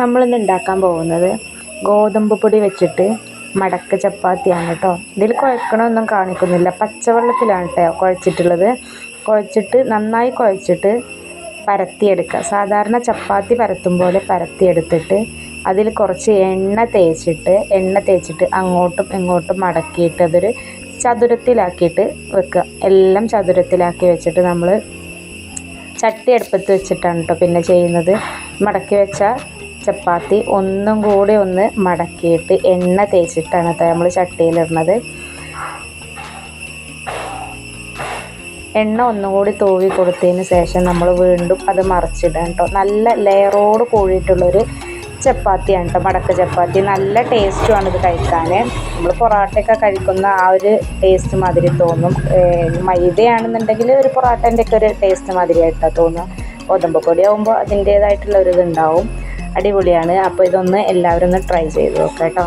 നമ്മളിന്ന് ഉണ്ടാക്കാൻ പോകുന്നത് ഗോതമ്പ് പൊടി വെച്ചിട്ട് മടക്ക ചപ്പാത്തിയാണ് കേട്ടോ. ഇതിൽ കുഴക്കണമൊന്നും കാണിക്കുന്നില്ല. പച്ചവെള്ളത്തിലാണ് കേട്ടോ കുഴച്ചിട്ടുള്ളത്. കുഴച്ചിട്ട് നന്നായി കുഴച്ചിട്ട് പരത്തിയെടുക്കുക. സാധാരണ ചപ്പാത്തി പരത്തും പോലെ പരത്തിയെടുത്തിട്ട് അതിൽ കുറച്ച് എണ്ണ തേച്ചിട്ട് എണ്ണ തേച്ചിട്ട് അങ്ങോട്ടും ഇങ്ങോട്ടും മടക്കിയിട്ട് അതൊരു ചതുരത്തിലാക്കിയിട്ട് വെക്കുക. എല്ലാം ചതുരത്തിലാക്കി വെച്ചിട്ട് നമ്മൾ ചട്ടി അടുപ്പത്ത് വെച്ചിട്ടാണ് കേട്ടോ പിന്നെ ചെയ്യുന്നത്. മടക്കി വെച്ച ചപ്പാത്തി ഒന്നും കൂടി ഒന്ന് മടക്കിയിട്ട് എണ്ണ തേച്ചിട്ടാണ് നമ്മൾ ചട്ടിയിലിടുന്നത്. എണ്ണ ഒന്നും കൂടി തൂവി കൊടുത്തതിന് ശേഷം നമ്മൾ വീണ്ടും അത് മറിച്ചിടാം കേട്ടോ. നല്ല ലെയറോട് കൂടിയിട്ടുള്ളൊരു ചപ്പാത്തിയാണ് കേട്ടോ മടക്ക ചപ്പാത്തി. നല്ല ടേസ്റ്റുമാണ് ഇത് കഴിക്കാൻ നമ്മൾ പൊറാട്ടയൊക്കെ കഴിക്കുന്ന ആ ഒരു ടേസ്റ്റ് മാതിരി തോന്നും. മൈദയാണെന്നുണ്ടെങ്കിൽ ഒരു പൊറാട്ടേന്റെയൊക്കെ ഒരു ടേസ്റ്റ് മാതിരിയായിട്ടാണ് തോന്നുക. ഗോതമ്പ് പൊടി ആകുമ്പോൾ അതിന്റേതായിട്ടുള്ള ഒരു ഇതുണ്ടാവും. അടിപൊളിയാണ്. അപ്പോൾ ഇതൊന്ന് എല്ലാവരും ഒന്ന് ട്രൈ ചെയ്ത് നോക്കാം കേട്ടോ.